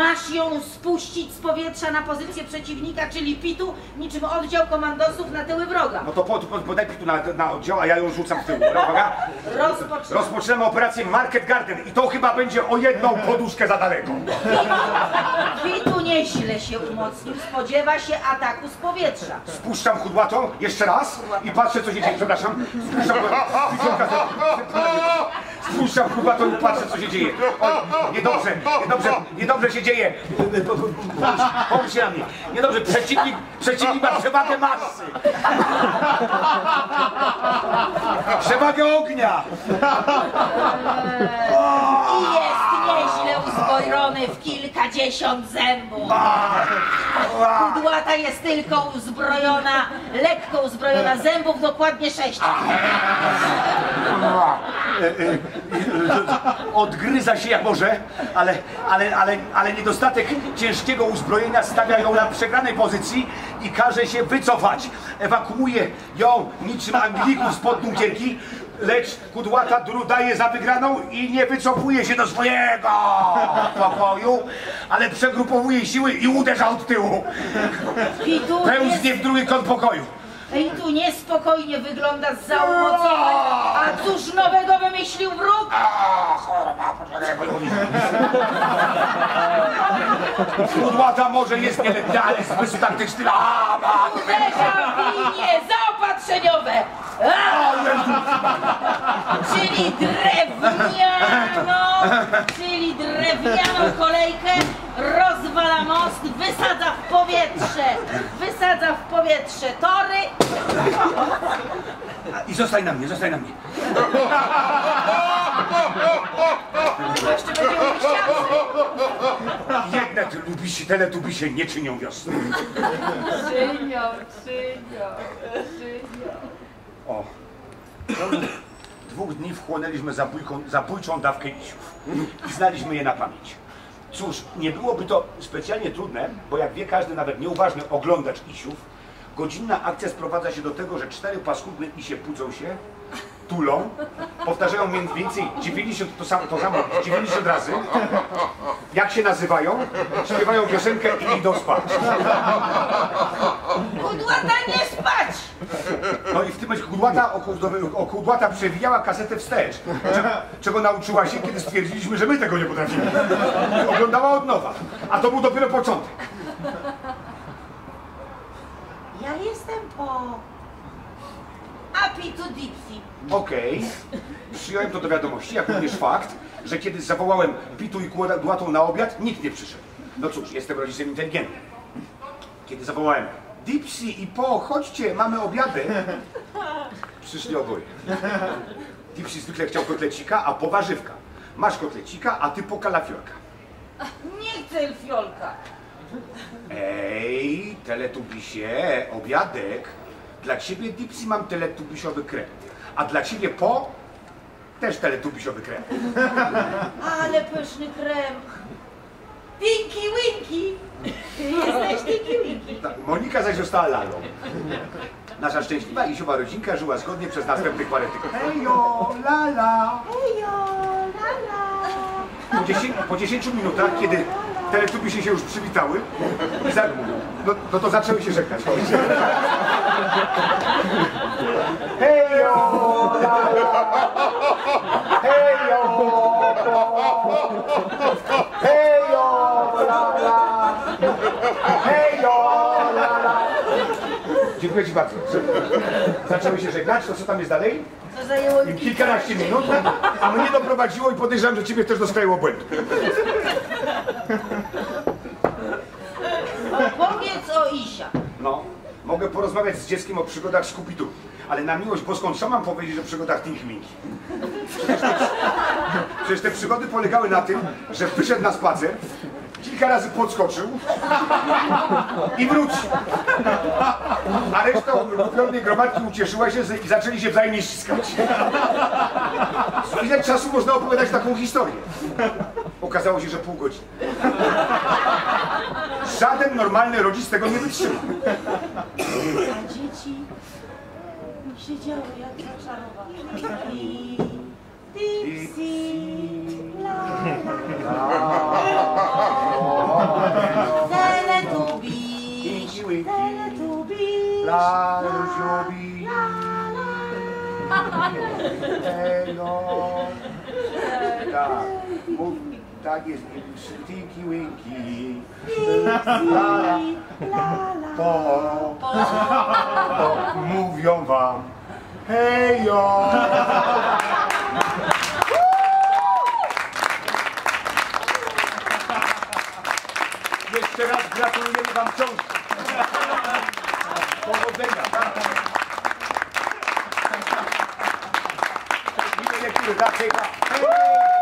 Masz ją spuścić z powietrza na pozycję przeciwnika, czyli pitu, niczym oddział komandosów na tyły wroga. No to po, po, podaj tu na, na oddział, a ja ją rzucam w tył. Uwaga. Rozpoczynamy operację Market Garden i to chyba będzie o jedną poduszkę za daleko. Pitu nieźle się umocnił, spodziewa się ataku z powietrza. Spuszczam kudłatą jeszcze raz i patrzę co się dzieje. Przepraszam. Spuszczam Widziałka, Spuszczam kudłatą i patrzę co się dzieje. O, niedobrze, niedobrze, niedobrze się dzieje. Pomóż się na mnie. Niedobrze, przeciwnik, przeciwnik ma przewagę masy. Przewagę ognia. I jest nieźle uzbrojony w kilkadziesiąt zębów. Kudłata jest tylko uzbrojona, lekko uzbrojona zębów, dokładnie sześć. Odgryza się jak może, ale, ale, ale, ale niedostatek ciężkiego uzbrojenia stawia ją na przegranej pozycji i każe się wycofać. Ewakuuje ją niczym Anglików spod bunkierki, lecz kudłata dru daje za wygraną i nie wycofuje się do swojego pokoju, ale przegrupowuje siły i uderza od tyłu. Pełznie w drugi kąt pokoju. Pitu niespokojnie wygląda z umocowań. A cóż nowego wymyślił wróg? Kudłata może jest ale zmysł taktyczny. A, ma, Uderza w linie zaopatrzeniowe. Czyli drewnianą, czyli drewnianą kolejkę rozwala most, wysadza w powietrze, wysadza w powietrze tory. I zostań na mnie, zostań na mnie. Jeszcze będzie uściawszy. Jednak lubisie, teletubisie nie czynią wiosny. Czynią, czynią, czynią. O. Ciągu dwóch dni wchłonęliśmy zabójką, zabójczą dawkę isiów i znaliśmy je na pamięć. Cóż, nie byłoby to specjalnie trudne, bo jak wie każdy, nawet nieuważny oglądacz isiów, godzinna akcja sprowadza się do tego, że cztery paskudne isie budzą się, tulą, powtarzają mniej więcej 90, to samo, to samo 90 razy, jak się nazywają, śpiewają piosenkę i idą spać. Kudłata nie spać! No i w tym momencie kudłata, kudłata przewijała kasetę wstecz. Czego, czego nauczyła się, kiedy stwierdziliśmy, że my tego nie potrafimy. I oglądała od nowa. A to był dopiero początek. Ja jestem po... Apitu Dipsy. Okej, przyjąłem to do wiadomości, jak również fakt, że kiedy zawołałem Pitu i kudłatą na obiad, nikt nie przyszedł. No cóż, jestem rodzicem inteligentnym. Kiedy zawołałem Dipsy i Po, chodźcie, mamy obiady, przyszli oboje. Dipsy zwykle chciał kotlecika, a Po warzywka. Masz kotlecika, a ty Po kalafiorka. Nie chcę fiolka. Ej, teletubisie, obiadek. Dla ciebie, Dipsy, mam teletubisiowy krem. A dla ciebie, Po, też teletubisiowy krem. Ale pyszny krem. Tinky Winky. Jesteś Tinky Winky. Tak, Monika zaś została lalą. Nasza szczęśliwa i sióba rodzinka żyła zgodnie przez następnych parę tygodni. Hejo, lala. Ejo, lala. Po 10, po 10 minutach, kiedy teletubisie się już przywitały, i za, no, no to zaczęły się żegnać. Hejo. Hejo, hejo. Hejo. Dziękuję Ci bardzo. Zaczęły się żegnać, to co tam jest dalej? To zajęło kilkanaście minut, a mnie doprowadziło i podejrzewam, że Ciebie też do skraju obłędu. Opowiedz o Isia. No, mogę porozmawiać z dzieckiem o przygodach Skupitu, ale na miłość boską co mam powiedzieć o przygodach Tinky Minky? Przecież przecież te przygody polegały na tym, że wyszedł na spacer, kilka razy podskoczył i wrócił. A reszta upiornej gromadki ucieszyła się z- i zaczęli się wzajemnie ściskać. Ile czasu można opowiadać taką historię? Okazało się, że pół godziny. Żaden normalny rodzic tego nie wytrzyma. A dzieci siedziały jak zaczarowane. I... La, la, la, la, la, la, la, tak jest, tinky winky. La, la, po, po, mówią wam, hejo. Jeszcze raz gratulujemy wam książki. Powodzenia. tak? Miłej lektury, dla Hej!